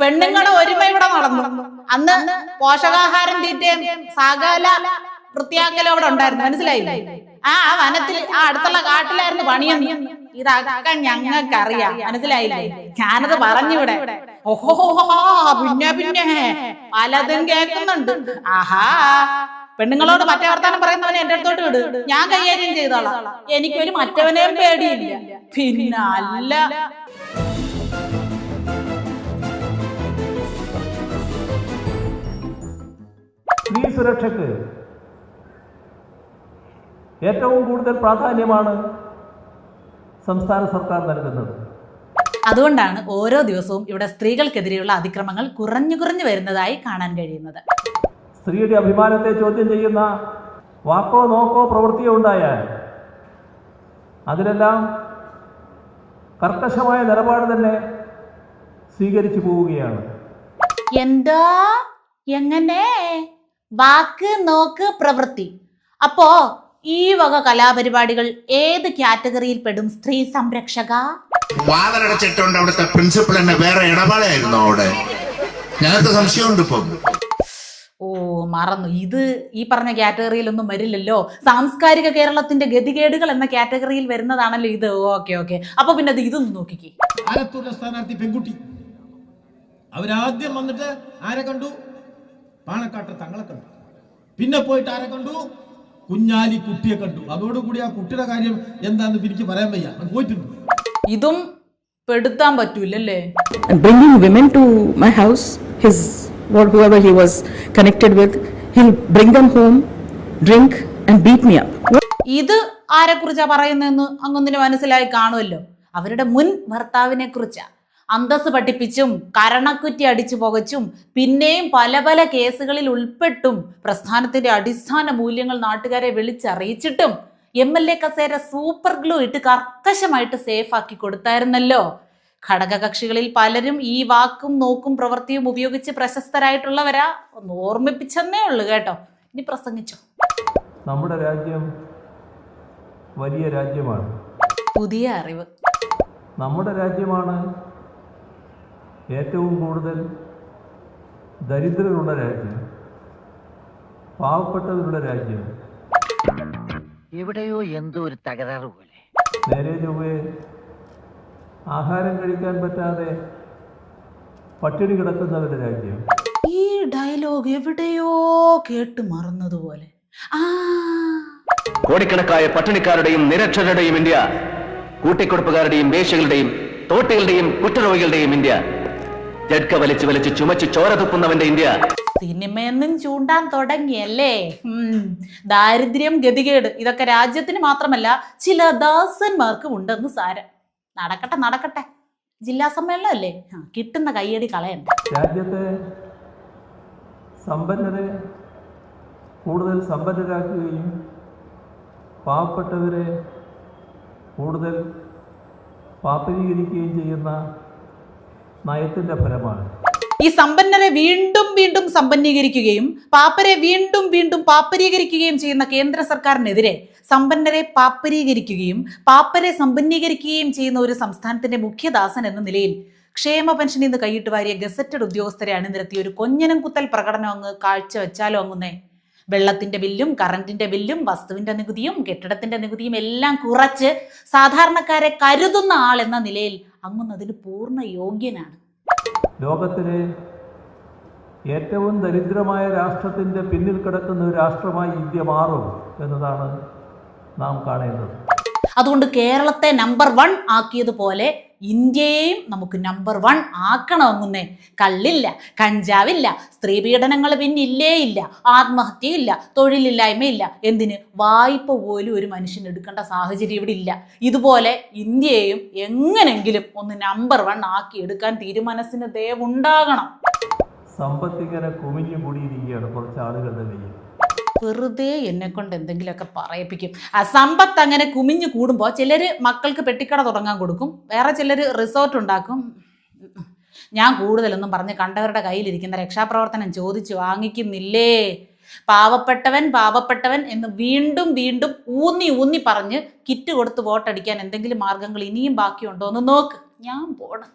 പെണ്ണുങ്ങളുടെ ഒരുമ ഇവിടെ നടന്നു അന്ന് പോഷകാഹാരം തീറ്റയും സകല വൃത്തിയാക്കലും അവിടെ ഉണ്ടായിരുന്നു. മനസ്സിലായില്ലേ? ആ ആ വനത്തിൽ ആ അടുത്തുള്ള കാട്ടിലായിരുന്നു പണിയെന്ന് ഇതൊക്കെ ഞങ്ങൾക്കറിയാം. മനസ്സിലായില്ലേ? ഞാനത് പറഞ്ഞിവിടെ ഓഹോ പിന്നെ പിന്നെ പലതും കേൾക്കുന്നുണ്ട്. ആഹാ. പെണ്ണുങ്ങളോട് മറ്റേ വർത്താനം പറയുന്നവനെ എന്റെ അടുത്തോട്ട് വിട്. ഞാൻ കൈകാര്യം ചെയ്തോളാം. എനിക്കൊരു മറ്റവനെയും പേടിയില്ല. പിന്നെ അല്ല സുരക്ഷയ്ക്ക് ഏറ്റവും കൂടുതൽ പ്രാധാന്യമാണ് സംസ്ഥാന സർക്കാർ നൽകുന്നത്. അതുകൊണ്ടാണ് ഓരോ ദിവസവും ഇവിടെ സ്ത്രീകൾക്കെതിരെയുള്ള അതിക്രമങ്ങൾ കുറഞ്ഞു കുറഞ്ഞു വരുന്നതായി കാണാൻ കഴിയുന്നത്. സ്ത്രീയുടെ അഭിമാനത്തെ ചോദ്യം ചെയ്യുന്ന വാക്കോ നോക്കോ പ്രവൃത്തിയോ ഉണ്ടായാൽ അതിലെല്ലാം കർക്കശമായ നിലപാട് തന്നെ സ്വീകരിച്ചു പോവുകയാണ്. എന്താ? എങ്ങനെ? വാക്ക് നോക്ക് പ്രവൃത്തി. അപ്പോ ഈ വക കലാപരിപാടികൾ ഏത് കാറ്റഗറിയിൽ പെടും? സ്ത്രീ സംരക്ഷക? വാതിലടച്ചിട്ടുണ്ട് അവിടുത്തെ പ്രിൻസിപ്പൾ എന്നെ. വേറെ ഇടപാടായിരുന്നു അവിടെ. ഞങ്ങൾക്ക് സംശയമുണ്ട് ഇപ്പം. ഓ മറന്നു. ഇത് ഈ പറഞ്ഞ കാറ്റഗറിയിലൊന്നും വരില്ലല്ലോ. സാംസ്കാരിക കേരളത്തിന്റെ ഗതികേടുകൾ എന്ന കാറ്റഗറിയിൽ വരുന്നതാണല്ലോ ഇത്. Okay okay. അപ്പൊ പിന്നെ അത് ഇതൊന്ന് നോക്കിക്കേ. ആലത്തൂരിലെ സ്ഥാനാർത്ഥി പെൺകുട്ടി. അവരാദ്യം വന്നിട്ട് ആരെ കണ്ടു? പാണക്കാട്ട് തങ്ങളെ കണ്ടു. പിന്നെ പോയിട്ട് ആരെ കണ്ടു? കുഞ്ഞാലി കുട്ടിയെ കണ്ടു. അതോടുകൂടി ആ കുട്ടിയുടെ കാര്യം എന്താന്ന് എനിക്ക് പറയാൻ വയ്യ. അത് പോയിട്ടുണ്ട്. ഇതും പെടുത്താൻ പറ്റൂലല്ലേ? ഇത് bringing women to my house, his what whoever he was connected with, he'll bring them home, drink and beat me up. ഇത് ആരെക്കുറിച്ചാ പറയുന്നതെന്ന് അങ്ങൊന്നിന് മനസ്സിലായി കാണുമല്ലോ. അവരുടെ മുൻ ഭർത്താവിനെ കുറിച്ചാ അന്തസ് പഠിപ്പിച്ചും കരണക്കുറ്റി അടിച്ചു പുകച്ചും പിന്നെയും പല പല കേസുകളിൽ ഉൾപ്പെട്ടും പ്രസ്ഥാനത്തിന്റെ അടിസ്ഥാന മൂല്യങ്ങൾ നാട്ടുകാരെ വിളിച്ചറിയിച്ചിട്ടും എം എൽ എ കസേര സൂപ്പർ ഗ്ലൂ ഇട്ട് കർക്കശമായിട്ട് സേഫ് ആക്കി കൊടുത്തായിരുന്നല്ലോ. ഘടകകക്ഷികളിൽ പലരും ഈ വാക്കും നോക്കും പ്രവൃത്തിയും ഉപയോഗിച്ച് പ്രശസ്തരായിട്ടുള്ളവരാ. ഒന്ന് ഓർമ്മിപ്പിച്ചെന്നേ ഉള്ളൂ കേട്ടോ. ഇനി പ്രസംഗിച്ചോ. നമ്മുടെ രാജ്യം വലിയ രാജ്യമാണ്. പുതിയ അറിവ്. നമ്മുടെ രാജ്യമാണ് ഏറ്റവും കൂടുതൽ ദരിദ്രരുള്ള രാജ്യം പാവപ്പെട്ടവരുടെ രാജ്യം. എവിടെയോ എന്തോ ഒരു തകരാറ് പോലെ. നേരെ ചൊവ്വേ ആഹാരം കഴിക്കാൻ പറ്റാതെ പട്ടിണി കിടക്കുന്നവരുടെ രാജ്യം. ഈ ഡയലോഗ് എവിടെയോ കേട്ട് മറന്നതുപോലെ. ആ. കോടിക്കണക്കായ പട്ടിണിക്കാരുടെയും നിരക്ഷരരുടെയും ഇന്ത്യ കൂട്ടിക്കൊടുപ്പുകാരുടെയും വേശ്യകളുടെയും തോട്ടികളുടെയും കുറ്റരോഗികളുടെയും ഇന്ത്യ. ജഡ്ക വലിച്ചു വലിച്ച് ചുമച്ച് ചോര തുപ്പുന്നവന്റെ ഇന്ത്യ. സിനിമയെന്നും ചൂണ്ടാൻ തുടങ്ങിയല്ലേ. ദാരിദ്ര്യം ഗതികേട് ഇതൊക്കെ രാജ്യത്തിന് മാത്രമല്ല ചില ദാസന്മാർക്കും ഉണ്ടെന്ന് സാരം. നടക്കട്ടെ നടക്കട്ടെ. ജില്ലാ സമ്മേളനം അല്ലേ കിട്ടുന്ന കയ്യടി കളയണ്ട. രാജ്യത്തെ സമ്പന്നരെ കൂടുതൽ സമ്പന്നരാക്കുകയും പാവപ്പെട്ടവരെ കൂടുതൽ പാപ്പരീകരിക്കുകയും ചെയ്യുന്ന നയത്തിന്റെ ഫലമാണ്. ഈ സമ്പന്നരെ വീണ്ടും വീണ്ടും സമ്പന്നീകരിക്കുകയും പാപ്പരെ വീണ്ടും വീണ്ടും പാപ്പരീകരിക്കുകയും ചെയ്യുന്ന കേന്ദ്ര സർക്കാരിനെതിരെ സമ്പന്നരെ പാപ്പരീകരിക്കുകയും പാപ്പരെ സമ്പന്നീകരിക്കുകയും ചെയ്യുന്ന ഒരു സംസ്ഥാനത്തിന്റെ മുഖ്യദാസൻ എന്ന നിലയിൽ ക്ഷേമ പെൻഷനിൽ നിന്ന് കൈയിട്ട് വാരിയ ഗസറ്റഡ് ഉദ്യോഗസ്ഥരെ അണിനിരത്തി ഒരു കൊഞ്ഞനം കുത്തൽ പ്രകടനം അങ്ങ് കാഴ്ചവെച്ചാലോ അങ്ങുന്നേ വെള്ളത്തിന്റെ ബില്ലും കറണ്ടിന്റെ ബില്ലും വസ്തുവിന്റെ നികുതിയും കെട്ടിടത്തിന്റെ നികുതിയും എല്ലാം കുറച്ച് സാധാരണക്കാരെ കരുതുന്ന ആൾ എന്ന നിലയിൽ അങ്ങുന്ന അതിന് പൂർണ യോഗ്യനാണ്. ലോകത്തിലെ ഏറ്റവും ദരിദ്രമായ രാഷ്ട്രത്തിന്റെ പിന്നിൽ കിടക്കുന്ന ഒരു രാഷ്ട്രമായി ഇന്ത്യ മാറും എന്നതാണ് നാം കാണേണ്ടത്. അതുകൊണ്ട് കേരളത്തെ നമ്പർ വൺ ആക്കിയതുപോലെ ഇന്ത്യയെയും നമുക്ക് നമ്പർ വൺ ആക്കണമെന്നേ കള്ളില്ല കഞ്ചാവില്ല സ്ത്രീ പീഡനങ്ങൾ പിന്നെ ഇല്ലേ ഇല്ല ആത്മഹത്യയില്ല തൊഴിലില്ലായ്മയില്ല. എന്തിന്? വായ്പ പോലും ഒരു മനുഷ്യൻ എടുക്കേണ്ട സാഹചര്യം ഇവിടെ ഇല്ല. ഇതുപോലെ ഇന്ത്യയെയും എങ്ങനെങ്കിലും ഒന്ന് നമ്പർ വൺ ആക്കി എടുക്കാൻ തീരുമാനത്തിന് ദയവുണ്ടാകണം സമ്പത്തിങ്ങനെ കുമിഞ്ഞു കൂടിയിരിക്കുകയാണ് കുറച്ച് ആളുകളുടെ കയ്യിൽ. വെറുതെ എന്നെ കൊണ്ട് എന്തെങ്കിലുമൊക്കെ പറയിപ്പിക്കും. ആ സമ്പത്ത് അങ്ങനെ കുമിഞ്ഞു കൂടുമ്പോൾ ചിലർ മക്കൾക്ക് പെട്ടിക്കട തുടങ്ങാൻ കൊടുക്കും. വേറെ ചിലർ റിസോർട്ട് ഉണ്ടാക്കും. ഞാൻ കൂടുതലൊന്നും പറഞ്ഞ് കണ്ടവരുടെ കയ്യിലിരിക്കുന്ന രക്ഷാപ്രവർത്തനം ചോദിച്ച് വാങ്ങിക്കുന്നില്ലേ? പാവപ്പെട്ടവൻ പാവപ്പെട്ടവൻ എന്ന് വീണ്ടും വീണ്ടും ഊന്നി ഊന്നി പറഞ്ഞ് കിറ്റ് കൊടുത്ത് വോട്ടടിക്കാൻ എന്തെങ്കിലും മാർഗങ്ങൾ ഇനിയും ബാക്കിയുണ്ടോ എന്ന് നോക്ക്. ഞാൻ പോണം.